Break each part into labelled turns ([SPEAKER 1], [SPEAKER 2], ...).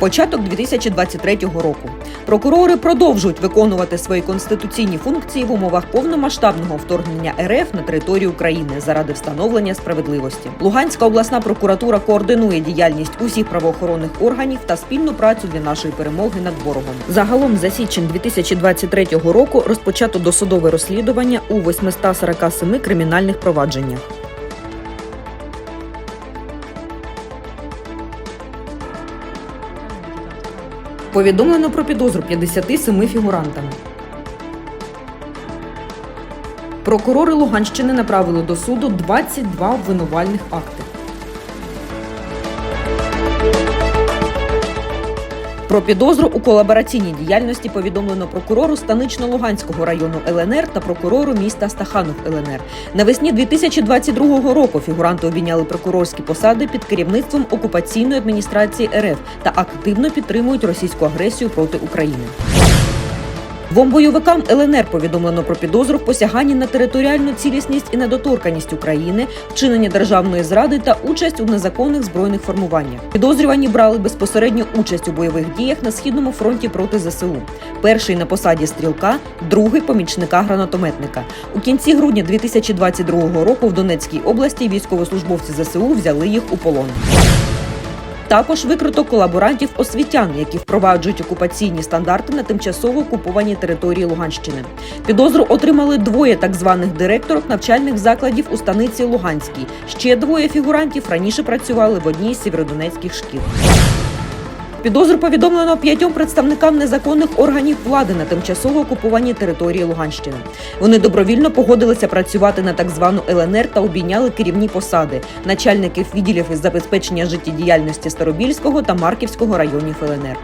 [SPEAKER 1] Початок 2023 року. Прокурори продовжують виконувати свої конституційні функції в умовах повномасштабного вторгнення РФ на територію України заради встановлення справедливості. Луганська обласна прокуратура координує діяльність усіх правоохоронних органів та спільну працю для нашої перемоги над ворогом. Загалом за січень 2023 року розпочато досудове розслідування у 847 кримінальних провадженнях. Повідомлено про підозру 57 фігурантам. Прокурори Луганщини направили до суду 22 обвинувальних акти. Про підозру у колабораційній діяльності повідомлено прокурору Станично-Луганського району ЛНР та прокурору міста Стаханов ЛНР. Навесні 2022 року фігуранти обійняли прокурорські посади під керівництвом окупаційної адміністрації РФ та активно підтримують російську агресію проти України. Двом бойовикам ЛНР повідомлено про підозру в посяганні на територіальну цілісність і недоторканість України, вчинення державної зради та участь у незаконних збройних формуваннях. Підозрювані брали безпосередню участь у бойових діях на східному фронті проти ЗСУ. Перший на посаді стрілка, другий помічника гранатометника. У кінці грудня 2022 року в Донецькій області військовослужбовці ЗСУ взяли їх у полон. Також викрито колаборантів освітян, які впроваджують окупаційні стандарти на тимчасово окупованій території Луганщини. Підозру отримали двоє так званих директорок навчальних закладів у станиці Луганській. Ще двоє фігурантів раніше працювали в одній з сєвєродонецьких шкіл. Підозру повідомлено п'ятьом представникам незаконних органів влади на тимчасово окупованій території Луганщини. Вони добровільно погодилися працювати на так звану ЛНР та обійняли керівні посади начальників відділів із забезпечення життєдіяльності Старобільського та Марківського районів ЛНР.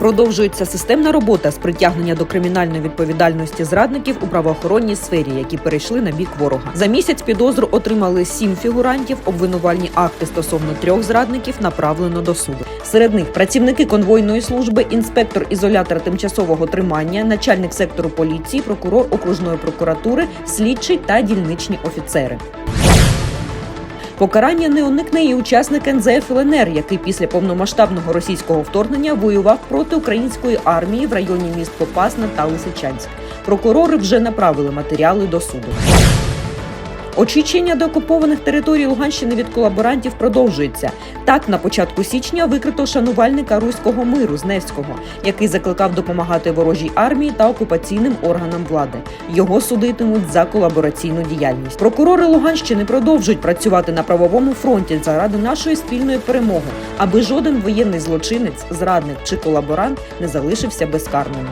[SPEAKER 1] Продовжується системна робота з притягнення до кримінальної відповідальності зрадників у правоохоронній сфері, які перейшли на бік ворога. За місяць підозру отримали сім фігурантів. Обвинувальні акти стосовно трьох зрадників направлено до суду. Серед них працівники конвойної служби, інспектор ізолятора тимчасового тримання, начальник сектору поліції, прокурор окружної прокуратури, слідчий та дільничні офіцери. Покарання не уникне і учасник НЗФ ЛНР, який після повномасштабного російського вторгнення воював проти української армії в районі міст Попасна та Лисичанськ. Прокурори вже направили матеріали до суду. Очищення деокупованих територій Луганщини від колаборантів продовжується. Так, на початку січня викрито шанувальника руського миру з Невського, який закликав допомагати ворожій армії та окупаційним органам влади. Його судитимуть за колабораційну діяльність. Прокурори Луганщини продовжують працювати на правовому фронті заради нашої спільної перемоги, аби жоден воєнний злочинець, зрадник чи колаборант не залишився безкарним.